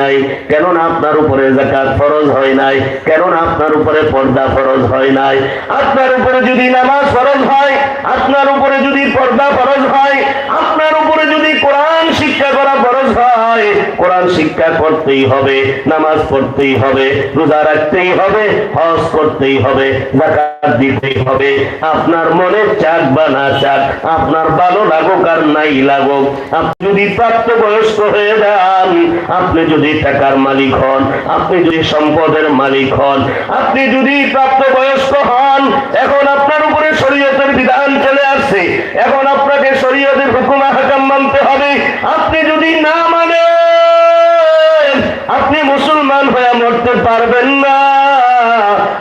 নাই। কেননা আপনার উপরে জাকাত ফরজ হয় নাই, কেননা আপনার উপরে পর্দা ফরজ হয় নাই। আপনার উপরে যদি নামাজ ফরজ হয়, আপনার উপরে যদি পর্দা ফরজ হয়, আপনার উপরে যদি কোরআন শিক্ষা করা ফরজ হয় কোরআন শিক্ষা করতেই হবে, নামাজ পড়তেই হবে, রোজা রাখতেই হবে, হজ করতেই হবে জাকাত দিতেই হবে। আপনার মনে চাক বা না চাক, আপনার ভালো লাগুক আর নাই লাগুক। আপনি যদি প্রাপ্ত বয়স্ক হয়ে যান, আপনি যদি টাকার মালিক হন, আপনি যদি সম্পদের মালিক হন, আপনি যদি প্রাপ্ত বয়স্ক হন, এখন আপনার উপরে শরীয়তের বিধান চলে আসছে। এখন আপনাকে শরীয়তের হুকুম হাকাম মানতে হবে। আপনি যদি না মানেন আপনি মুসলমান হয়ে মরতে পারবেন না।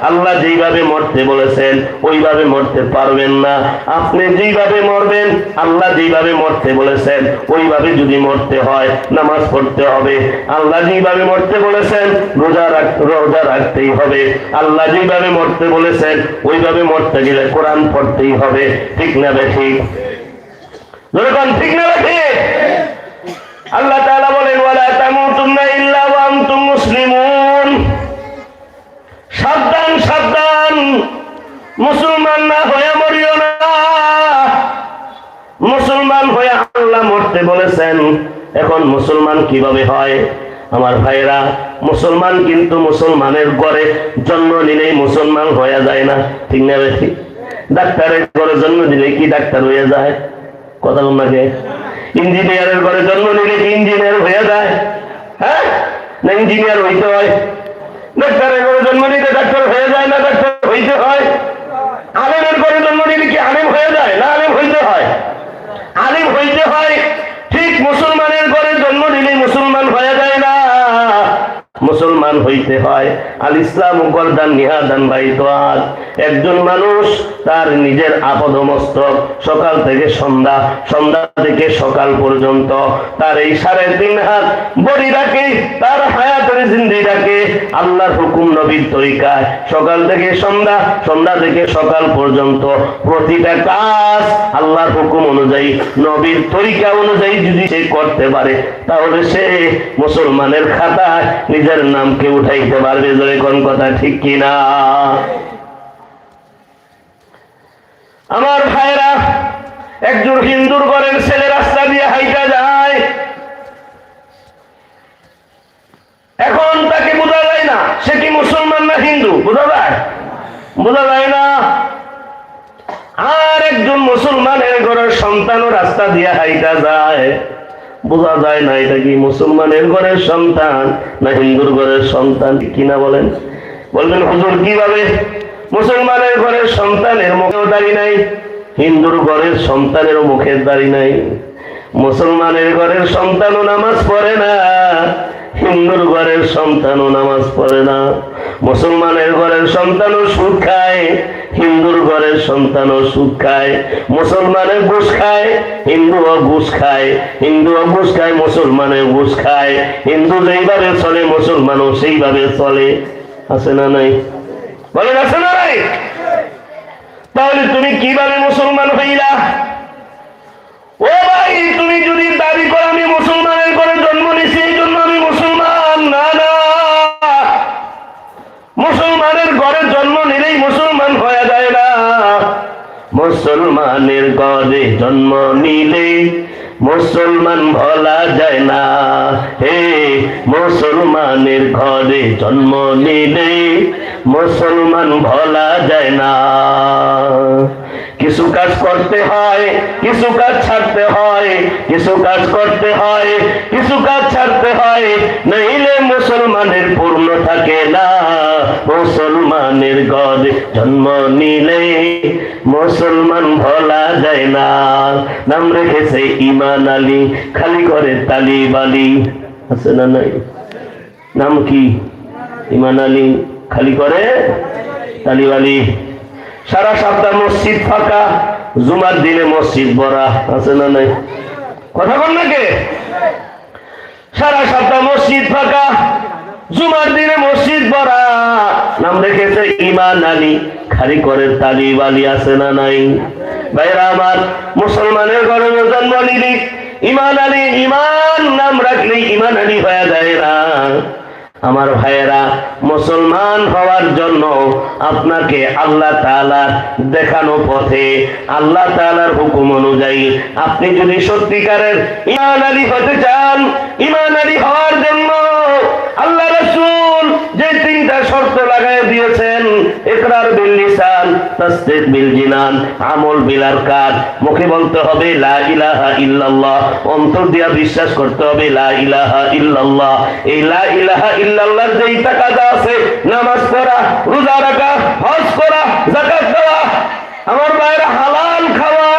আল্লাহ যেইভাবে মরতে বলেছেন, ওইভাবে মরতে পারবেন না। আপনি যেইভাবে মরবেন, আল্লাহ যেইভাবে মরতে বলেছেন, ওইভাবে যদি মরতে হয়, নামাজ পড়তে হবে। আল্লাহ যেইভাবে মরতে বলেছেন, রোজা রোজা রাখতেই হবে। আল্লাহ যেইভাবে মরতে বলেছেন, ওইভাবে মরতে গেলে কোরআন পড়তেই হবে। ঠিক না ঠিক? ঠিক না ঠিক? আল্লাহ তাআলা বলেন, ওয়ালা তামুতুন্না ইল্লা ওয়া আনতুম মুসলিমুন। মুসলমান না হয়ে মরিও না। মুসলমান হয়ে আল্লাহ মরতে বলেছেন। এখন মুসলমান কীভাবে হয়? আমার ভাইরা মুসলমান কিন্তু মুসলমানের ঘরে জন্ম নিলেই মুসলমান হয়ে যায় না। ঠিক না বেশি ডাক্তারের ঘরে জন্ম দিলে কি ডাক্তার হয়ে যায়? কথা বলনাকে ইঞ্জিনিয়ারের ঘরে জন্ম নিলে কি ইঞ্জিনিয়ার হয়ে যায়? হ্যাঁ? না ইঞ্জিনিয়ার হইতে হয় ডাক্তারের ঘরে জন্ম নিতে ডাক্তার হয়ে যায় না ডাক্তার হইতে হয় আলেমের ঘরে জন্ম নিলে কি আলেম হয়ে যায় না আলেম হইতে হয় আলিম হইতে হয় ঠিক মুসলমানের ঘরে জন্ম নিলে মুসলমান হয়ে যায় না মুসলমান হইতে হয়। আল ইসলাম গর্দান নিহাদান বাইতাত একজন মানুষ তার নিজের আপদ মস্তক সকাল থেকে সন্ধ্যা সন্ধ্যা থেকে সকাল পর্যন্ত তার এই সাড়ে তিন হাত বডি রাখে, তার হায়াতের জিন্দি রাখে, আল্লাহর হুকুম নবীর তরিকায়। সকাল থেকে সন্ধ্যা সন্ধ্যা থেকে সকাল পর্যন্ত প্রতিটা কাজ আল্লাহর হুকুম অনুযায়ী, নবীর তরিকা অনুযায়ী যদি সে করতে পারে, তাহলে সে মুসলমানের খাতায় নিজের নামকে উঠাইতে পারবে, জোরে কোন কথা ঠিক কিনা? আমার ভাইরা, একজন হিন্দুর ঘরের ছেলে রাস্তা দিয়ে হাইটা যায়। এখন তাকে বোঝা যায় না, সে কি মুসলমান না হিন্দু? বোঝা যায়? বোঝা যায় না। আর একজন মুসলমানের ঘরের সন্তানও রাস্তা দিয়ে হাইটা যায়। বোঝা যায় না, এটা কি মুসলমানের ঘরের সন্তান না হিন্দুর ঘরের সন্তান? কিনা বলেন? বলবেন, হুজুর, কীভাবে? মুসলমানের ঘরের সন্তানের মুখেও দাড়ি নাই, হিন্দুর ঘরের সন্তানেরও মুখের দাড়ি নাই, মুসলমানের ঘরের সন্তানও নামাজ পড়ে না, হিন্দুর ঘরের সন্তানও নামাজ পড়ে না, মুসলমানের ঘরের সন্তানও সুদ খায়, হিন্দুর ঘরের সন্তানও সুদ খায়, মুসলমানের ঘুষ খায়, হিন্দুও ঘুষ খায়, হিন্দুও ঘুষ খায়, মুসলমানের ঘুষ খায়, হিন্দু যেইভাবে চলে, মুসলমানও সেইভাবে চলে, আছে না নাই? বলেন, আছে নাই? তাহলে তুমি কীভাবে মুসলমান হইলা? ও ভাই, তুমি যদি দাবি করো আমি মুসলমানের ঘরে জন্ম নিছি এই জন্য আমি মুসলমান। না না। মুসলমানের ঘরে জন্ম নিলেই মুসলমান হয়ে যায় না। মুসলমানের ঘরে জন্ম নিলে মুসলমান ভোলা যায় না। হে মুসলমানের ঘরে জন্ম নিলে মুসলমান ভোলা যায় না। কিছু কাজ করতে হয়, কিছু কাজ ছাড়তে হয়, কিছু কাজ করতে হয়, কিছু কাজ ছাড়তে হয়, নইলে মুসলমানের পূর্ণ থাকে না। মুসলমানের ঘরে জন্ম নিলে মুসলমান ভোলা যায় না। নাম রেখেছে ইমান আলী, খালি করে তালিব আলী আছে না নাই? নাম কি? ইমান আলী, খালি করে তালিব আলী সারা সপ্তাহ মসজিদ ফাঁকা, জুমার দিনে মসজিদ ভরা, আছে না নাই? কথা বল নাকি সারা সপ্তাহ মসজিদ ফাঁকা, জুমার দিনে মসজিদ ভরা। নাম রেখেছে ইমান আলী, খালি করে তালিব আলী, আছে না নাই? ভাইরা আমার, মুসলমানের ঘরে জন্ম নিলি। ইমান আলী, ইমান নাম রাখলে, ইমান আলী হয়ে যায় না। আমার ভাইয়েরা, মুসলমান হওয়ার জন্য আপনাকে আল্লাহ তালার দেখানো পথে, আল্লাহ তালার হুকুম অনুযায়ী আপনি যদি সত্যিকারের ইমান আলী হতে চান, ইমান আলী হওয়ার জন্য আল্লাহ রাসূল যে তিনটা শর্ত লাগাই দিয়েছেন, ইকরার বিল লিসান, তাসদিক বিল জিনান, আমল বিল আরকান। মুখে বলতে হবে, লা ইলাহা ইল্লাল্লাহ। অন্তর দিয়া বিশ্বাস করতে হবে, লা ইলাহা ইল্লাল্লাহ। এই লা ইলাহা ইল্লাল্লাহর যেই তাকাজা আছে, নামাজ পড়া রোজা রাখা হজ করা যাকাত দেওয়া আমার ভাইরা হালাল খাওয়া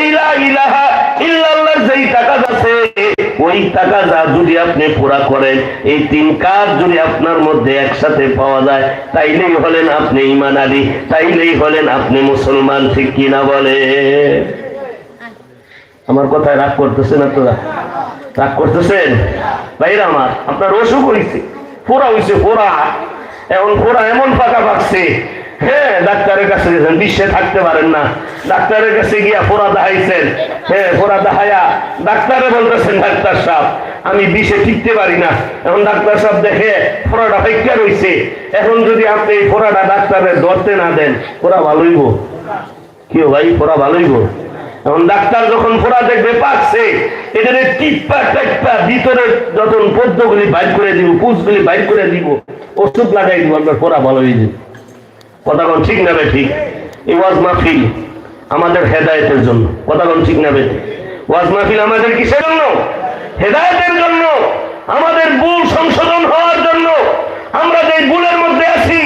এই লা ইলাহা ইল্লাল্লাহর যেই টাকা আছে ওই টাকা যা যদি আপনি পুরা করেন, এই তিন কাজ যদি আপনার মধ্যে একসাথে পাওয়া যায়, তাইলেই হলেন আপনি ইমান আলী, তাইলেই হলেন আপনি মুসলমান, ঠিক কিনা বলে? আমার কথায় রাগ করতেছেন আপনারা? রাগ করতেছেন? ভাইরা আমার, আপনার অসুখ হয়েছে ফোড়া হয়েছে ফোড়া। এখন ফোড়া এমন ফাঁকা পাচ্ছে হ্যাঁ ডাক্তারের কাছে গেছেন বিশ্বে থাকতে পারেন না। ডাক্তারের কাছে গিয়া ফোড়া দেখাইছেন। হ্যাঁ ফোড়া দেখাইয়া ডাক্তারে বলতেছেন, ডাক্তার সাহেব, আমি বিষে টিকতে পারি না। এখন ডাক্তার সাহেব দেখে ফোড়াটা ফেকা রয়েছে এখন যদি আপনি এই ফোড়াটা ডাক্তারের ধরতে না দেন ফোড়া ভালোইব কি ভাই ফোড়া ভালোইব এখন ডাক্তার যখন ফোড়া দেখবে, পাকছে, এদের টিপ্পা টেপ্পা ভিতরে যখন পদ্মগুলি বাইর করে দিব পুষগুলি বাইর করে দিব, ওষুধ লাগাই দিব আপনার ফোড়া ভালো হয়ে যাবে। কথা কোন ঠিক না ঠিক? এই ওয়াজ মাহফিল আমাদের হেদায়েতের জন্য। কথা কোন ঠিক না বে ঠিক? ওয়াজ মাহফিল আমাদের কিসের জন্য? হেদায়েতের জন্য। আমাদের ভুল সংশোধন হওয়ার জন্য। আমরা যে ভুলের মধ্যে আছি,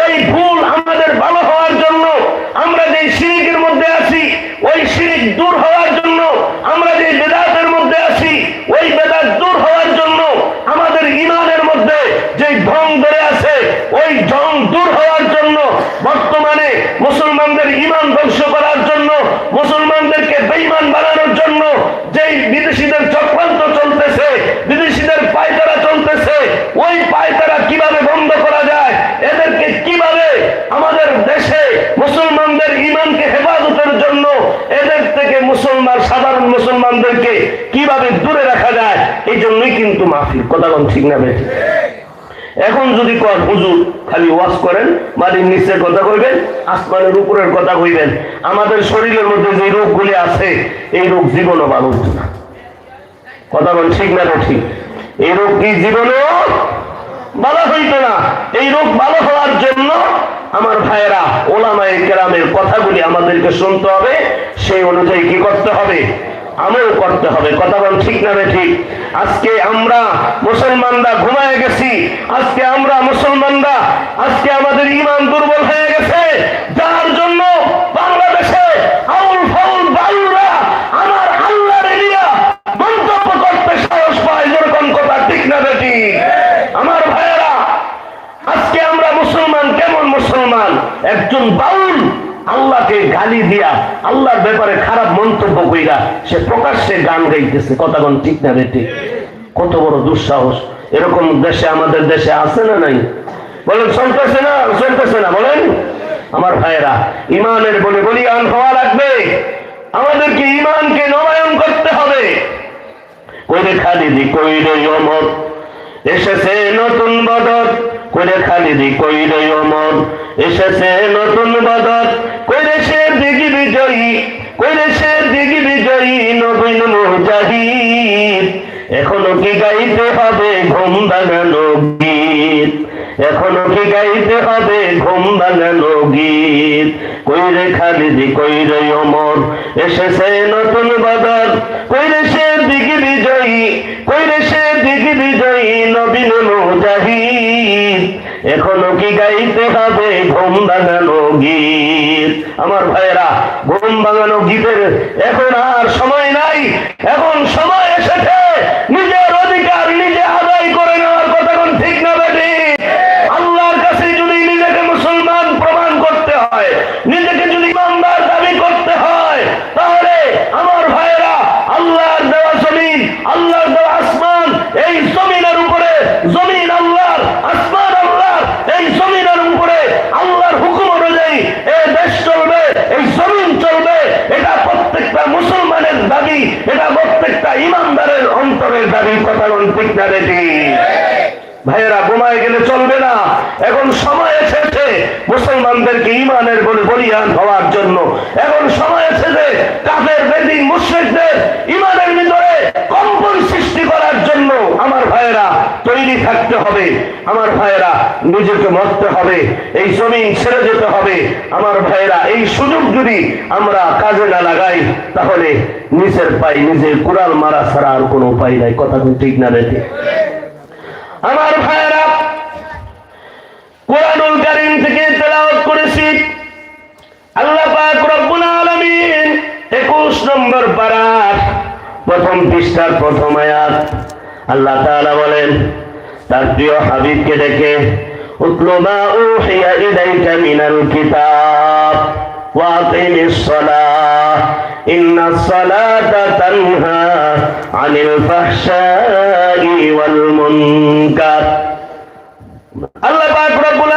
ওই ভুল আমাদের ভালো হওয়ার জন্য। আমরা যে শিরিকের মধ্যে আছি, ওই শিরিক দূর হওয়ার জন্য। আমরা যে বেদাতের মধ্যে আছি, ওই বেদাত দূর হওয়ার জন্য। আমাদের ইমানের মধ্যে যে ঢং ধরে আছে, ওই ঢং বর্তমানে মুসলমানদের ইমান ধ্বংস করার জন্য, মুসলমানদেরকে বেইমান বানানোর জন্য যেই বিদেশিদের চক্রান্ত চলতেছে, বিদেশিদের পায়তারা চলতেছে, ওই পায়তারা কীভাবে বন্ধ করা যায়, এদেরকে কীভাবে আমাদের দেশে মুসলমানদের ইমানকে হেফাজতের জন্য এদের থেকে মুসলমান, সাধারণ মুসলমানদেরকে কীভাবে দূরে রাখা যায়, এই জন্যই কিন্তু মাফির কথা ঠিক না বেঠিক এখন যদি কর হুজুর, খালি ওয়াজ করেন বাড়ির নিচের কথা কইবেন, আসমানের উপরের কথা কইবেন। আমাদের শরীরের মধ্যে যে রোগগুলি আছে, এই রোগ জীবনও হতো না। কথা বল ঠিক না ঠিক? এই রোগ কি জীবনেও ভালো হইতো না? এই রোগ ভালো হওয়ার জন্য আমার ভাইয়েরা, ওলামায়ে কেরামের কথাগুলি আমাদেরকে শুনতে হবে। সেই অনুযায়ী কি করতে হবে? আমল করতে হবে, কথা বল ঠিক না ঠিক? আজকে আমরা মুসলমানরা ঘুমায় গেছি, আজকে আমরা মুসলমানরা, আজকে আমাদের ইমান দুর্বল হয়ে গেছে, যার জন্য বাংলাদেশে আউল ফাউল বায়ুরা আমার আল্লাহর এরিয়া মন্তব্য করতে সাহস পায়, যেরকম কথা ঠিক না ঠিক? আমার ভাইয়েরা, আজকে আমরা মুসলমান কেমন মুসলমান? একজন বাউল আল্লাহকে গালি দিয়া, আল্লাহর ব্যাপারে খারাপ মন্তব্য কইরা সে প্রকাশ্যে গান গাইতেছে। কথা কোন ঠিক না বেটি কত বড় দুঃসাহস। এরকম দেশে, আমাদের দেশে আছে না নাই? বলেন, চলতেছে না চলতেছে না, বলেন। আমার ভাইয়েরা, ইমানের বলে বলিয়ান হওয়া লাগবে। আমাদেরকে ইমানকে নবায়ন করতে হবে। কইরে খালিদি, কইরে অমর। এসেছে নতুন বদত কইরে খালিদি, কইরে অমর। এসেছে নতুন বদল। কইরে সে দিগি বিজয়ী কইরে সে দিগি বিজয়ী নবীন মুজাহিদ। এখনও কি গাইতে হবে ঘুম ভাঙানো গীত? এখনও কি গাইতে হবে ঘুম ভাঙানো গীত? কইরে খালিদি, কইরে অমর এসেছে নতুন বাদর। কইরে সে দিগি বিজয়ী কইরে সে দিগি বিজয়ী নবীন মুজাহিদ এখনও কি গাইতে হবে ঘুম ভাঙানো গীত? আমার ভাইয়েরা, ঘুম ভাঙানো গীতের এখন আর সময় নাই, এখন সময় এসেছে নিজের অধিকার নিজে আদায় করে নেওয়ার কথা কোন ঠিক না বেটি আল্লাহর কাছে যদি নিজেকে মুসলমান প্রমাণ করতে হয় নিজেকে যদি ইমানদার দাবি করতে হয় তাহলে আমার ভাইয়েরা আল্লাহর দেওয়া জমিন আল্লাহর দেওয়া আসমান এই জমিনের উপরে জমিন আল্লাহর আসমান আল্লাহর এই জমিনের উপরে আল্লাহর হুকুম অনুযায়ী এই দেশ চলবে এই জমিন চলবে এটা প্রত্যেকটা মুসলমানের দাবি এটা প্রত্যেকটা কথা বল ঠিক না রে ঠিক? ভাইয়েরা বোমায় গেলে চলবে না এখন সময় এসেছে মুসলমানদেরকে ইমানের বলে বলিয়ান হওয়ার জন্য এখন সময় এসেছে কাফের, বেদিন, মুশ্রিকদের ইমানের ভিতরে কম্পন সৃষ্টি করার জন্য আমার ভাইয়েরা তৈরি থাকতে হবে। আমার ভাইয়েরা, নিজেকে মরতে হবে, এই জমিন ছেড়ে যেতে হবে। আমার ভাইয়েরা, এই সুযোগ যদি আমরা কাজে না লাগাই, তাহলে নিজের পাই নিজের কুড়াল মারা ছাড়া আর কোনো উপায় নাই। কথা তো ঠিক না রেখে আমার ভাইয়েরা, কোরআনুল কারীম থেকে তেলাওয়াত করেছি। আল্লাহ পাক রব্বুল আলামিন 21 নম্বর পারার প্রথম পৃষ্ঠার প্রথম আয়াত। আল্লাহ তাআলা বলেন, তার প্রিয় হাবিবকে ডেকে, উতলু মা উহিয়া ইলাইকা মিনাল কিতাব ওয়া আকিমিস সালাহ ইন্নাস সালাতা তানহা আনিল ফাহশাই ওয়াল মুনকার। আল্লাহ পাক রব্বুল